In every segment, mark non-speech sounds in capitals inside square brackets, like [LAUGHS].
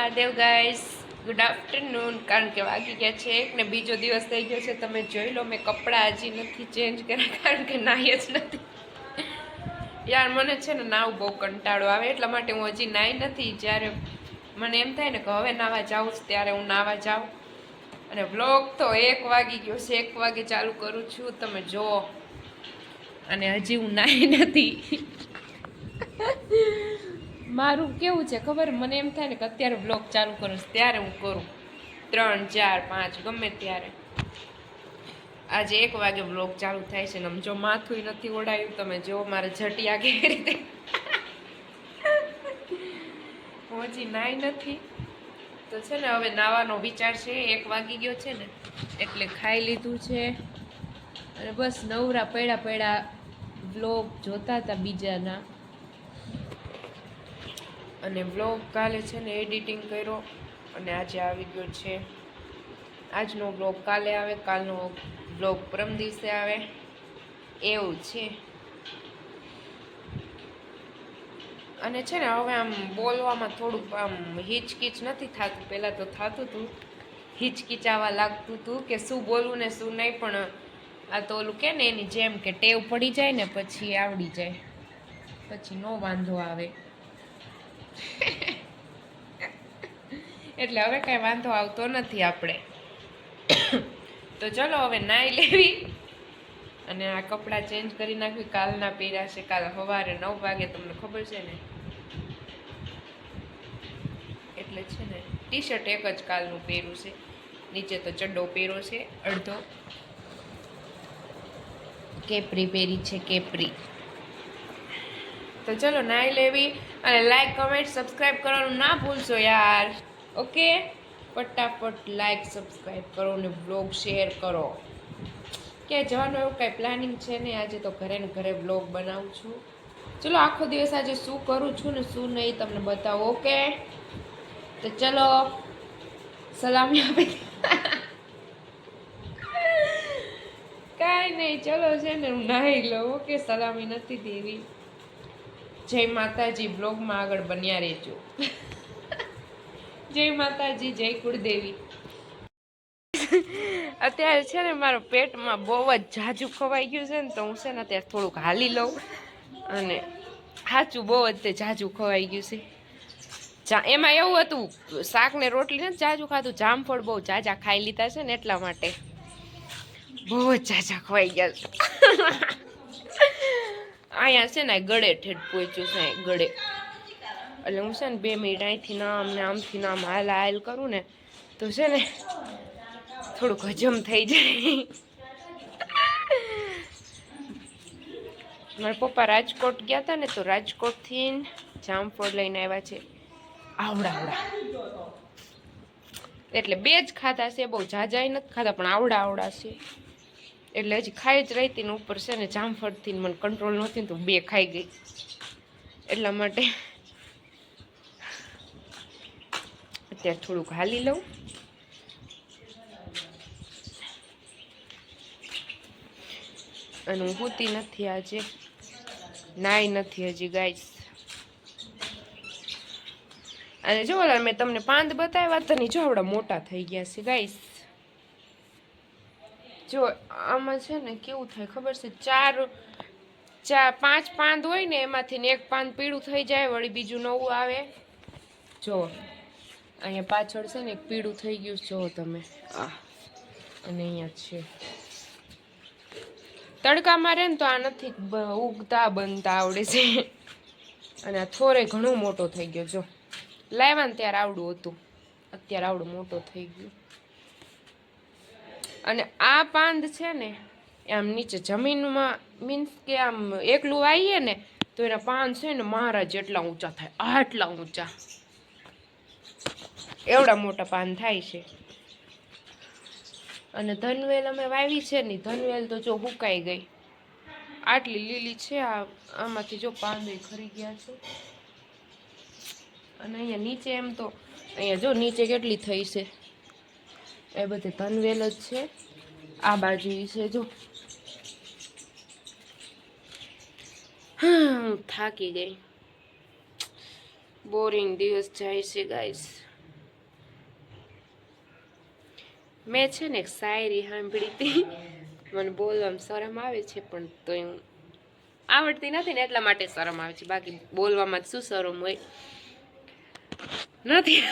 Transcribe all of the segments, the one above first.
Mahadev guys good afternoon કારણ કે વાગી ગયા છે એક ને બીજો દિવસ થઈ ગયો છે. તમે જોઈ લો, મેં કપડાં હજી નથી ચેન્જ કર્યા, કારણ કે નાહી જ નથી. યાર, મને છે ને નાવ બહુ કંટાળો આવે, એટલા માટે હું હજી નાહી નથી. જ્યારે મને એમ થાય ને કે હવે નાવા જાઉં છું ત્યારે હું નાવા જાઉં. અને બ્લોગ તો એક વાગી ગયો છે, એક વાગે ચાલુ કરું છું. તમે જુઓ. અને હજી હું નાહી નથી. મારું કેવું છે ખબર? મને એમ થાય ને કે અત્યારે બ્લોગ ચાલુ કરું ત્યારે હું કરું. ત્રણ, ચાર, પાંચ, ગમે ત્યારે. આજે એક વાગે બ્લોગ ચાલુ થાય છે ને જો માથું નથી ઓડાયું, તમે જો મારે જટિયા કેવી રીતે. હું નાઈ નથી. તો છે ને હવે નાવાનો વિચાર છે, એક વાગી ગયો છે ને, એટલે ખાઈ લીધું છે. અને બસ નવરા પડ્યા પડ્યા બ્લોગ જોતા હતા બીજાના. અને વ્લોગ કાલે છે ને એડિટિંગ કર્યો અને આજે આવી ગયો છે. આજનો બ્લોગ કાલે આવે, કાલનો બ્લોગ પરમ દિવસે આવે. એવું છે. અને છે ને હવે આમ બોલવામાં થોડુંક આમ હિચકિચ નથી થતું. પહેલાં તો થતું હતું હિચકિચાવા લાગતું હતું કે શું બોલવું ને શું નહીં, પણ આ તો ઓલું કે ને એની જેમ કે ટેવ પડી જાય ને પછી આવડી જાય. પછી નો વાંધો આવે. એટલે હવે કાંઈ વાંધો આવતો નથી આપણે. તો ચલો હવે નાઈ લેવી. અને આ કપડાં ચેન્જ કરી નાખવી. કાલના પહેર્યા છે. કાલ સવારે નવ વાગે, તમને ખબર છે ને? એટલે છે ને ટી શર્ટ એક જ કાલનું પહેર્યું છે. નીચે તો ચડ્ડો પહેર્યો છે, અડધો. કેપરી પહેરી છે, કેપરી. તો ચલો નાઈ લેવી. અને લાઈક કમેન્ટ સબસ્ક્રાઈબ કરવાનું ના ભૂલશો યાર. ઓકે ફટાફટ લાઈક સબસ્ક્રાઈબ કરો ને બ્લોગ શેર કરો. ક્યાંય જવાનું એવું કાંઈ પ્લાનિંગ છે ને આજે તો ઘરે ને ઘરે બ્લોગ બનાવું છું. ચલો, આખો દિવસ આજે શું કરું છું ને શું નહીં તમને બતાવો ઓકે તો ચલો, સલામી આપી કાંઈ નહીં, ચલો, છે ને હું નાહી લઉં ઓકે સલામી નથી દેવી. જય માતાજી બ્લોગમાં આગળ બન્યા રહેજો. જય માતાજી, જય કુળદેવી. અત્યારે છે ને મારો પેટમાં બહુ જ જાજુ ખવાઈ ગયું છે ને તો હું છે ને અત્યારે થોડુંક હાલી લઉં અને સાચું બહુ જ તે જાજુ ખવાઈ ગયું છે. જા એમાં એવું હતું શાક ને રોટલી ને જાજુ ખાધું, જામફળ બહુ જાજા ખાઈ લીધા છે ને એટલા માટે. બહુ જ જાજા ખવાઈ ગયા અહીંયા છે ને ગળે ઠેઠ પહોંચ્યું છે ગળે. એટલે હું છે ને બે મિનિટ અહીંથી નામ ને આમથી નામ હાલ હાલ કરું ને તો છે ને થોડુંક હજમ થઈ જાય. મારા પપ્પા રાજકોટ ગયા હતા ને તો રાજકોટથી જામફળ લઈને આવ્યા છે. આવડા આવડા. એટલે બે જ ખાધા છે, બહુ જાજાય નથી ખાધા, પણ આવડા આવડા છે. એટલે હજી ખાઈ જ રહી હતી ને ઉપર છે ને જામફળથી મને કંટ્રોલ નહોતી તો બે ખાઈ ગઈ. એટલા માટે અત્યારે થોડુંક હાલી લઉં. અને હું સૂતી નથી આજે. નાઈ નથી હજી ગાઈસ અને જો મેં તમને પાંદ બતાવ્યા હતા ને, જો આવડા મોટા થઈ ગયા છે ગાઈસ જો આમાં છે ને કેવું થાય ખબર છે? ચાર ચાર પાંચ પાંદ હોય ને એમાંથી ને એક પાંદ પીળું થઈ જાય વળી બીજું નવું આવે. જો અહીંયા પાછળ છે ને એક પીળું થઈ ગયું જો તમે. આ અને અહીંયા છે. તડકામાં રહે ને તો આ નથી ઉગતા બનતા આવડે છે. અને આ થોરે ઘણો મોટો થઈ ગયો જો. લાવ્યા ને ત્યારે આવડું હતું. અત્યારે આવડું મોટો થઈ ગયું. અને આ પાંદ છે ને, આમ નીચે જમીનમાં મીન્સ કે આમ એકલું આવીએ ને, તો એના પાન છે ને મારા જેટલા ઊંચા થાય, આટલા ઊંચા. એવડા મોટા પાન થાય છે. અને ધનવેલ અમે વાવી છે ને, ધનવેલ તો જો હુકાઈ ગઈ. આટલી લીલી છે, આ આમાંથી જો પાંદે ખરી ગયા છે. અને અહીંયા નીચે એમ તો, અહીંયા જો નીચે કેટલી થઈ છે. એ બધે તનવેલ જ છે. આ બાજુ છે, જો. હું થાકી ગઈ. બોરિંગ દિવસ જાય છે ગાઈસ મેં છે ને શાયરી સાંભળી હતી. મને બોલવામાં શરમ આવે છે, પણ તો આવડતી નથી ને એટલા માટે શરમ આવે છે. બાકી બોલવામાં શું શરમ હોય? નથી.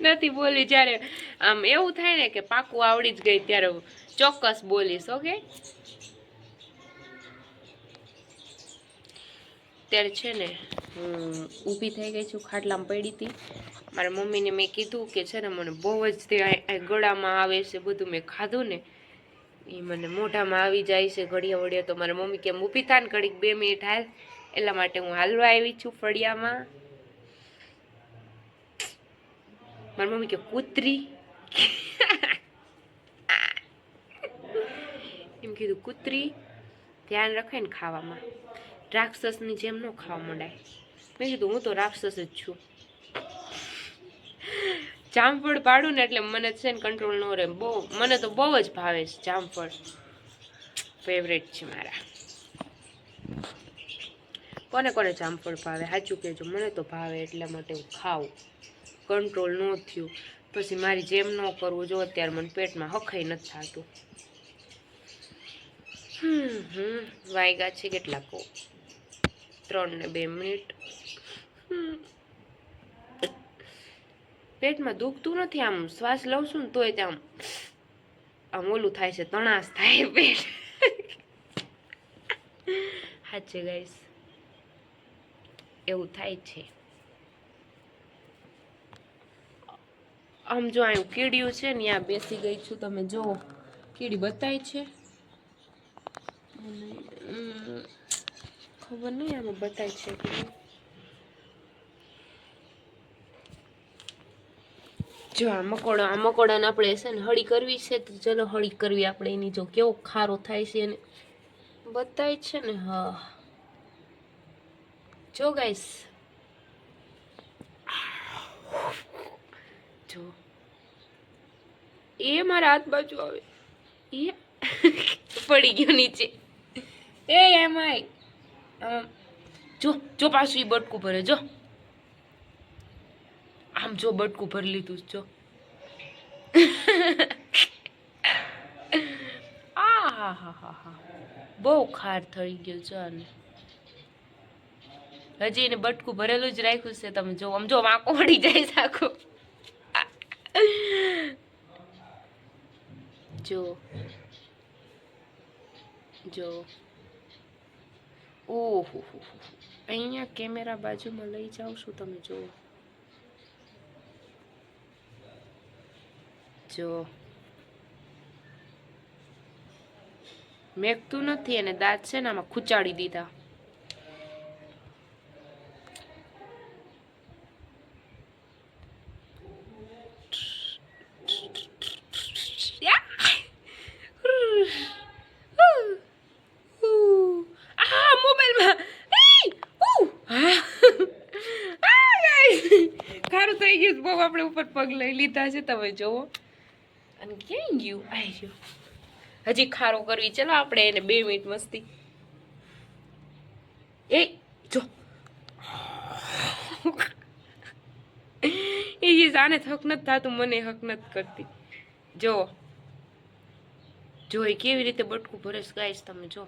નથી બોલી જ્યારે, આમ એવું થાય ને કે પાકું આવડી જ ગઈ ત્યારે ચોક્કસ બોલીશ, ઓકે? ત્યારે છે ને હું ઊભી થઈ ગઈ છું, ખાટલામાં પડી હતી. મારા મમ્મીને મેં કીધું કે છે ને, મને બહુ જ તે ગળામાં આવે છે, બધું મેં ખાધું ને એ મને મોઢામાં આવી જાય છે, ઘડિયા વડિયા તો મારા મમ્મી કેમ ઊભી થાય ને ઘડીક બે મિનિટ હાલ, એટલા માટે હું હાલવા આવી છું ફળિયામાં. મારી મમ્મી કે કૂતરી એમ કીધું કૂતરી ધ્યાન રખાય ને ખાવામાં રાક્ષસની જેમ ન ખાવા માંડાય મેં કીધું હું તો રાક્ષસ જ છું જામફળ પાડું ને એટલે મને છે ને કંટ્રોલ ન રહે બહુ મને તો બહુ જ ભાવે છે જામફળ ફેવરેટ છે મારા કોને કોને જામફળ ભાવે સાચું કહેજો મને તો ભાવે એટલા માટે હું ખાઉં કંટ્રોલ ન થયું. પછી મારી જેમ ન કરવું જો અત્યારે મને પેટમાં હખાઈ નથી થતું. હમ હમ, વાયગા છે કેટલા કહો. ત્રણ ને બે મિનિટ. પેટમાં દુખતું નથી આમ, શ્વાસ લઉં છું ને તોય ત્યાં આમ ઓલું થાય છે, તણાસ થાય પેટ. સાચે ગાઈસ. એવું થાય છે. આમ જો અહીં કીડીયું છે ને ત્યાં બેસી ગઈ છું, તમે જુઓ. કીડી બતાય છે. ખબર નહીં આમાં બતાય છે જો આ મકોડો, આ મકોડાને આપણે છે ને હળી કરવી છે, તો ચલો હળી કરવી આપણે એની જો કેવો ખારો થાય છે એને. બતાય છે ને, હા. જો ગાઈસ જો એ મારા હાથ બાજુ આવે. એ પડી ગયો નીચે. એ એમાં જો જો પાછું એ બટકું ભરે, જો. આમ જો બટકું ભરી લીધું જો. આ હા હા હા હા બહુ ખાર થઈ ગયો છે આને. હજી એને બટકું ભરેલું જ રાખ્યું છે, તમે જો, આમ જો વાંકો પડી જાય છે આખો જો. જો. ઓહો અહીંયા કેમેરા બાજુમાં લઈ જાઉં છું તમે જો. જો. મેકતું નથી અને દાંત છે ને આમાં ખૂંચાડી દીધા આ મોબાઈલમાં ખારું થઈ ગયું છે. બહુ આપણે ઉપર પગ લઈ લીધા છે, તમે જોવો અને ક્યાં ગયું? આઈ ગયું હજી ખારો કરવી. ચલો આપણે એને બે મિનિટ મસ્તી. એ, જો. એ જે આને હક નથી થતું, મને હક નથી કરતી. જો. જો એ કેવી રીતે બટકું ભરેશ ગાઈશ તમે જો.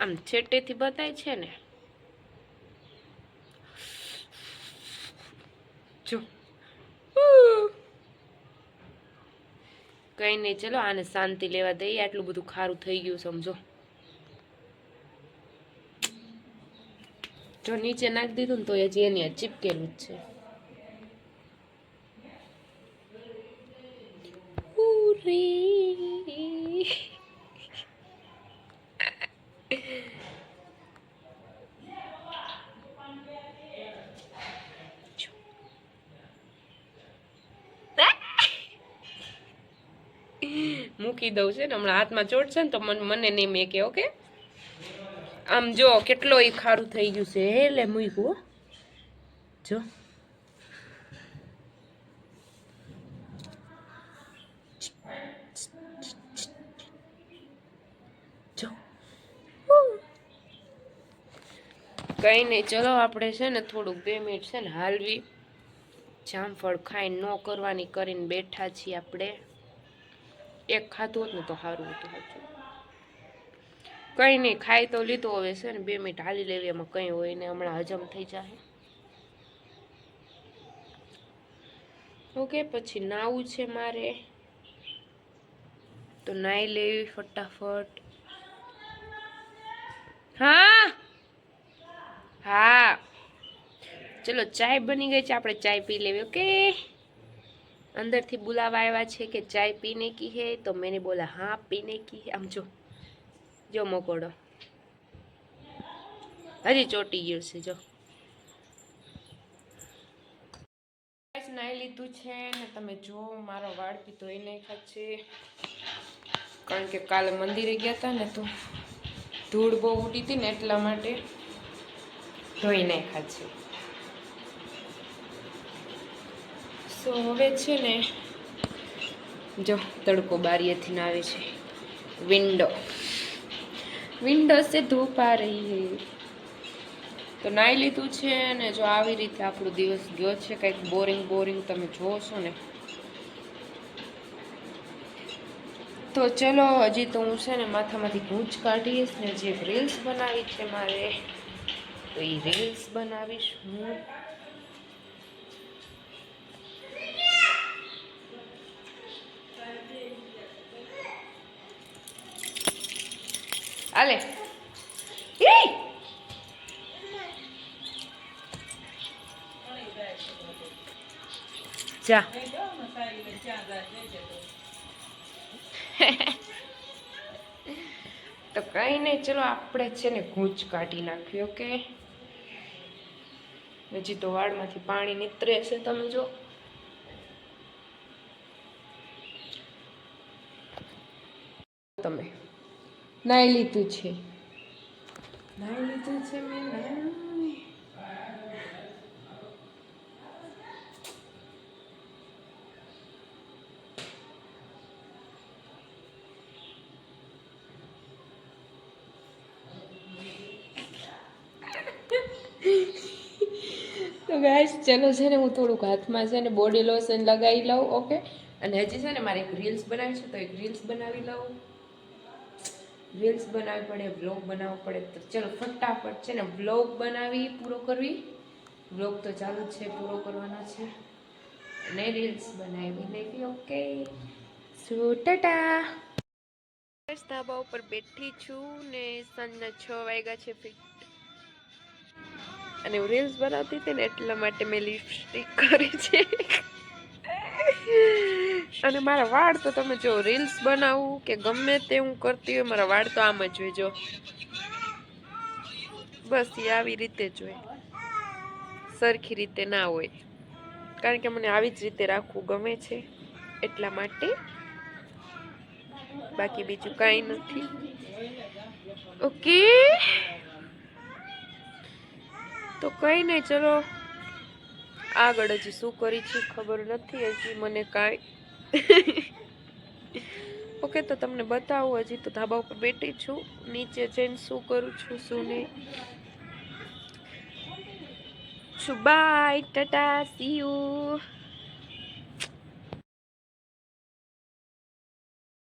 આમ છેટેથી બતાય છે ને. કઈ નહીં ચલો આને શાંતિ લેવા દઈએ આટલું બધું ખારું થઈ ગયું સમજો જો નીચે નાખી દીધું ને તો હજી એની ચીપકેલું જ છે ઉરે. મૂકી દઉં છે ને, હમણાં હાથમાં ચોટશે ને, તો મને નહીં મેં કે, ઓકે? આમ જો, કેટલો એ ખારું થઈ ગયું છે. એટલે મૂક્યું જો. કઈ નહીં ચલો આપણે છે ને થોડુંક બે મિનિટ છે ને હાલવી. જામફળ ખાઈને ન કરવાની કરીને બેઠા છીએ આપણે. એક ખાધું હોત ને તો સારું હતું સાચું. કંઈ નહીં, ખાઈ તો લીધો હવે છે ને, બે મિનિટ હાલી લેવી એમાં કંઈ હોય ને, હમણાં હજમ થઈ જાય. ઓકે, પછી નાવું છે મારે. તો નાઈ લેવી ફટાફટ. હા! હા. ચલો, ચાય બની ગઈ છે, આપણે ચાય પી લેવી, ઓકે? અંદરથી બોલાવા આવ્યા છે કે ચાય પીને કી હે, તો મેને બોલા, હા, પીને કી હે. આમ જો જો મકોડો હજી ચોટી ગયો છે, જો. નાઈ લીધું છે ને તમે જો મારો વાળ બી ધોઈ નાખ્યા છે. કારણ કે કાલે મંદિરે ગયા હતા ને તો ધૂળ બહુ ઉડી હતી ને એટલા માટે ધોઈ નાખ્યા છે. સો હવે છે ને જો તડકો બારીએથી આવે છે. વિન્ડો. વિન્ડો સે ધૂપ આ રહી હે તો નાઈ લીધું છે ને જો આવી રીતે આપણો દિવસ ગયો છે, કંઈક બોરિંગ બોરિંગ તમે જોવો છો ને. તો ચલો, હજી તો હું છે ને માથામાંથી ગૂંચ કાઢીશ ને જે રીલ્સ બનાવી છે મારે, તો એ રીલ્સ બનાવીશ હું. જા. [LAUGHS] તો કઈ નહીં ચલો આપણે છે ને ગૂંચ કાઢી નાખ્યું ઓકે? હજી તો વાળમાંથી પાણી નીતરે છે તમે જો. તમે. નાઈ લીધું છે. નાઈ લીધું છે મેં નાઈ તો ગાઈસ ચલો છે ને હું થોડુંક હાથમાં છે ને બોડી લોશન લગાવી લઉં ઓકે અને હજી છે ને મારે એક રીલ્સ બનાવી છે, તો એક રીલ્સ બનાવી લઉં. રીલ્સ બનાવવી પડે બ્લોગ બનાવવો પડે, તો ચલો ફટાફટ છે ને બ્લોગ બનાવી પૂરો કરવી. બ્લોગ તો ચાલુ જ છે, પૂરો કરવાનો છે. અને રીલ્સ બનાવી લેવી ઓકે સો ટાટા ધાબા ઉપર બેઠી છું ને સાંજના છ વાગ્યા છે ફિટ અને હું રીલ્સ બનાવતી હતી ને એટલા માટે મેં લિપસ્ટિક કરી છે. અને મારા વાળ તો તમે જો રીલ્સ બનાવું કે ગમે તે હું કરતી હોય, મારા વાળ તો આમ જ હોય જો. બસ એ આવી રીતે જ હોય. સરખી રીતે ના હોય. કારણ કે મને આવી જ રીતે રાખવું ગમે છે. એટલા માટે. બાકી બીજું કાંઈ નથી. ઓકે તો કંઈ નહીં ચલો. આગળ હજી શું કરી છે ખબર નથી, હજી મને કાંઈ. ઓકે, તો તમને બતાવું, હજી તો ધાબા ઉપર બેઠી છું. નીચે જઈને શું કરું છું, શું નહીં. છું, બાય, ટાટા સી યુ